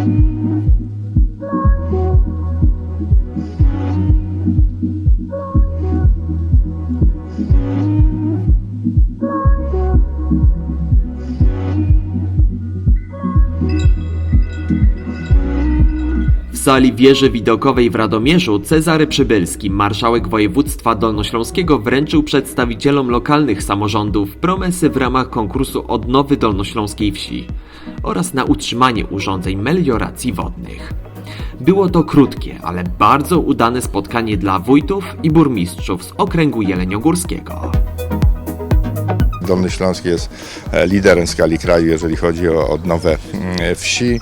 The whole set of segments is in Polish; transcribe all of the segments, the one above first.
Thank you. W sali wieży widokowej w Radomierzu Cezary Przybylski, marszałek województwa dolnośląskiego wręczył przedstawicielom lokalnych samorządów promesy w ramach konkursu odnowy dolnośląskiej wsi oraz na utrzymanie urządzeń melioracji wodnych. Było to krótkie, ale bardzo udane spotkanie dla wójtów i burmistrzów z okręgu jeleniogórskiego. Dolny Śląsk jest e, liderem w skali kraju, jeżeli chodzi o odnowę mm, wsi.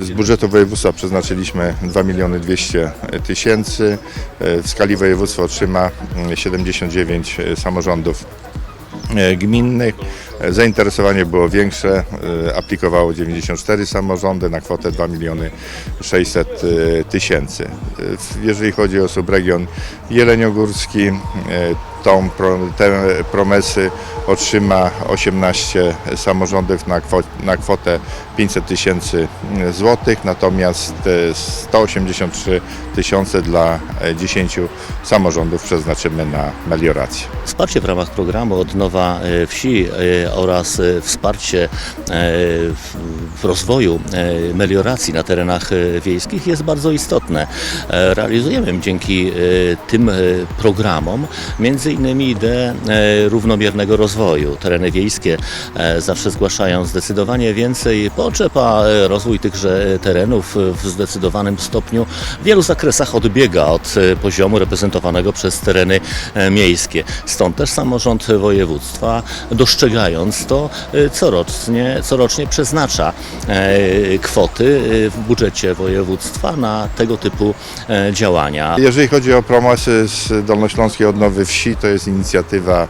E, Z budżetu województwa przeznaczyliśmy 2 miliony 200 tysięcy. E, W skali województwa otrzyma mm, 79 samorządów e, gminnych. Zainteresowanie było większe, e, aplikowało 94 samorządy na kwotę 2 miliony 600 e, tysięcy. E, Jeżeli chodzi o subregion jeleniogórski, tą te promesy otrzyma 18 samorządów na, kwo, na kwotę 500 tysięcy złotych, natomiast e, 183 tysiące dla e, 10 samorządów przeznaczymy na meliorację. Wsparcie w ramach programu Odnowa Wsi oraz e, wsparcie e, w rozwoju e, melioracji na terenach wiejskich jest bardzo istotne. Realizujemy dzięki tym programom między innymi ideę równomiernego rozwoju. Tereny wiejskie zawsze zgłaszają zdecydowanie więcej potrzeb, a rozwój tychże terenów w zdecydowanym stopniu w wielu zakresach odbiega od poziomu reprezentowanego przez tereny miejskie. Stąd też samorząd województwa, dostrzegając to, e, corocznie, corocznie przeznacza e, kwoty e, w budżecie województwa na tego typu działania. Jeżeli chodzi o promesy z Dolnośląskiej Odnowy Wsi, to jest inicjatywa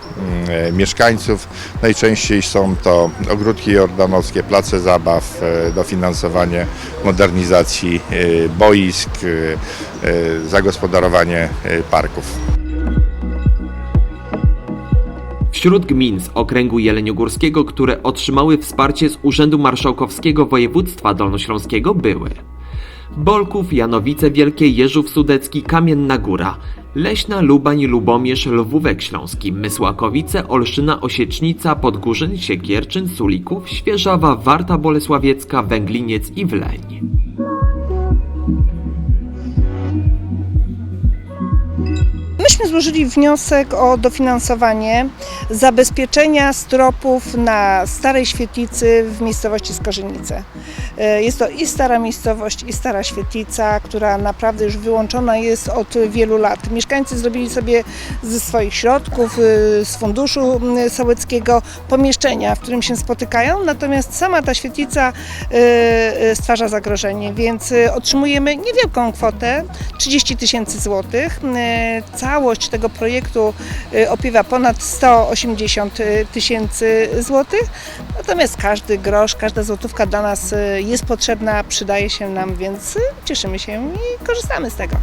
mm, mieszkańców. Najczęściej są to ogródki jordanowskie, place zabaw, dofinansowanie modernizacji boisk, zagospodarowanie parków. Wśród gmin z okręgu jeleniogórskiego, które otrzymały wsparcie z Urzędu Marszałkowskiego Województwa Dolnośląskiego były Bolków, Janowice Wielkie, Jeżów Sudecki, Kamienna Góra, Leśna, Lubań, Lubomierz, Lwówek Śląski, Mysłakowice, Olszyna, Osiecznica, Podgórzyn, Siekierczyn, Sulików, Świeżawa, Warta Bolesławiecka, Węgliniec i Wleń. Myśmy złożyli wniosek o dofinansowanie zabezpieczenia stropów na Starej Świetlicy w miejscowości Skorzenice. E, Jest to i stara miejscowość, i stara świetlica, która naprawdę już wyłączona jest od wielu lat. Mieszkańcy zrobili sobie ze swoich środków, y, z funduszu sołeckiego pomieszczenia, w którym się spotykają, natomiast sama ta świetlica y, stwarza zagrożenie, więc otrzymujemy niewielką kwotę, 30 tysięcy złotych. Y, Całość tego projektu y, opiewa ponad 180 tysięcy złotych, natomiast każdy grosz, każda złotówka dla nas y, jest potrzebna, przydaje się nam, więc y, cieszymy się i korzystamy z tego.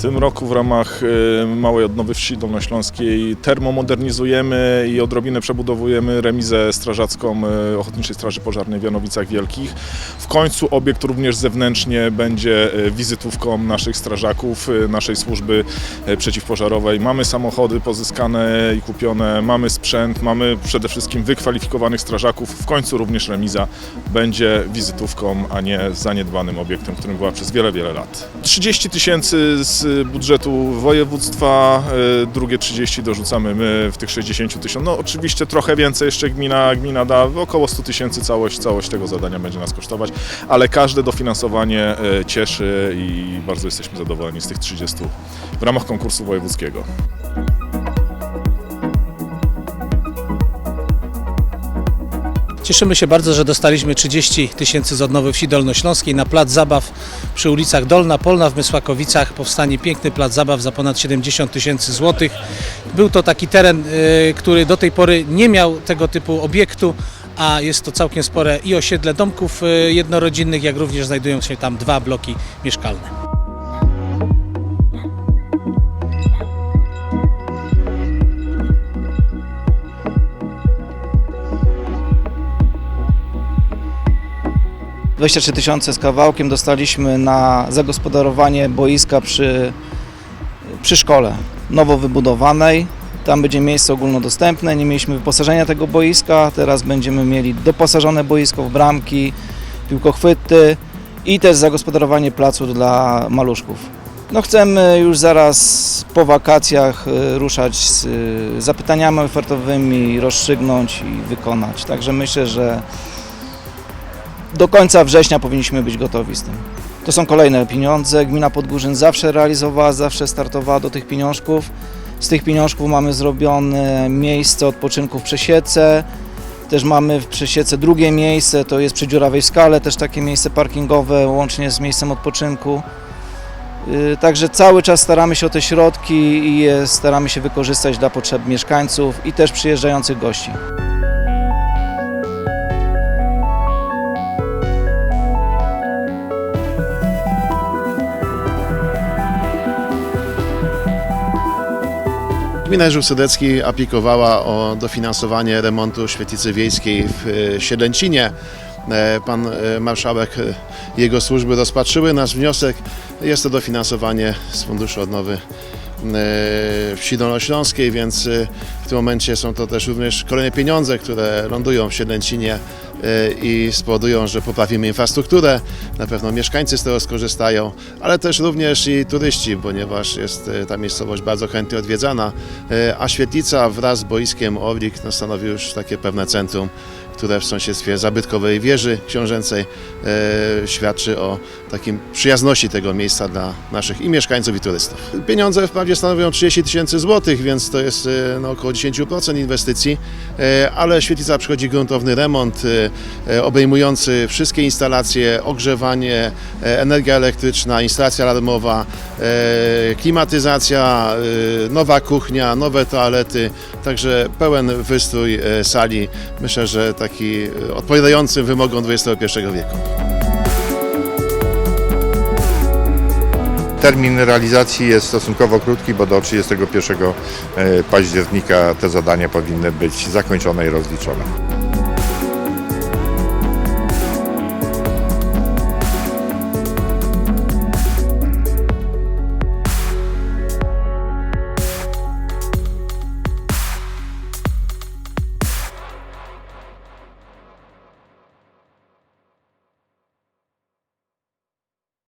W tym roku w ramach e, Małej Odnowy Wsi Dolnośląskiej termomodernizujemy i odrobinę przebudowujemy remizę strażacką e, Ochotniczej Straży Pożarnej w Janowicach Wielkich. W końcu obiekt również zewnętrznie będzie e, wizytówką naszych strażaków, naszej służby przeciwpożarowej. Mamy samochody pozyskane i kupione, mamy sprzęt, mamy przede wszystkim wykwalifikowanych strażaków. W końcu również remiza będzie wizytówką, a nie zaniedbanym obiektem, którym była przez wiele, wiele lat. 30 tysięcy z budżetu województwa, e, drugie 30 dorzucamy my w tych 60 tysięcy. No oczywiście trochę więcej jeszcze gmina, gmina da, około 100 tysięcy całość, całość tego zadania będzie nas kosztować, ale każde dofinansowanie e, cieszy i bardzo jesteśmy zadowoleni z tych 30 w ramach konkursu wojewódzkiego. Cieszymy się bardzo, że dostaliśmy 30 tysięcy z odnowy wsi dolnośląskiej na plac zabaw przy ulicach Dolna Polna w Mysłakowicach. Powstanie piękny plac zabaw za ponad 70 tysięcy złotych. Był to taki teren, y, który do tej pory nie miał tego typu obiektu, a jest to całkiem spore i osiedle domków y, jednorodzinnych, jak również znajdują się tam dwa bloki mieszkalne. 23 tysiące z kawałkiem dostaliśmy na zagospodarowanie boiska przy, przy szkole nowo wybudowanej. Tam będzie miejsce ogólnodostępne. Nie mieliśmy wyposażenia tego boiska. Teraz będziemy mieli doposażone boisko w bramki, piłkochwyty i też zagospodarowanie placu dla maluszków. No chcemy już zaraz po wakacjach y, ruszać z y, zapytaniami ofertowymi, rozstrzygnąć i wykonać. Także myślę, że do końca września powinniśmy być gotowi z tym. To są kolejne pieniądze. Gmina Podgórzyn zawsze realizowała, zawsze startowała do tych pieniążków. Z tych pieniążków mamy zrobione miejsce odpoczynku w Przesiece. Też mamy w Przesiece drugie miejsce, to jest przy Dziurawej Skale, też takie miejsce parkingowe łącznie z miejscem odpoczynku. Yy, Także cały czas staramy się o te środki i je staramy się wykorzystać dla potrzeb mieszkańców i też przyjeżdżających gości. Gmina Żółw Sudecki aplikowała o dofinansowanie remontu świetlicy wiejskiej w e, Siedlęcinie. E, Pan e, marszałek jego służby rozpatrzyły nasz wniosek. Jest to dofinansowanie z Funduszu Odnowy wsi Dolnośląskiej, więc e, w tym momencie są to też również kolejne pieniądze, które lądują w Siedlęcinie e, i spowodują, że poprawimy infrastrukturę. Na pewno mieszkańcy z tego skorzystają, ale też również i turyści, ponieważ jest ta miejscowość bardzo chętnie odwiedzana, a Świetlica wraz z boiskiem Orlik no, stanowi już takie pewne centrum które w sąsiedztwie zabytkowej wieży książęcej e, świadczy o takim przyjazności tego miejsca dla naszych i mieszkańców i turystów. Pieniądze wprawdzie stanowią 30 tysięcy złotych, więc to jest e, no, około 10% inwestycji, e, ale świetlica przychodzi gruntowny remont e, obejmujący wszystkie instalacje, ogrzewanie, energia elektryczna, instalacja alarmowa, klimatyzacja, nowa kuchnia, nowe toalety, także pełen wystrój sali. Myślę, że taki odpowiadający wymogom XXI wieku. Termin realizacji jest stosunkowo krótki, bo do 31 e, października te zadania powinny być zakończone i rozliczone.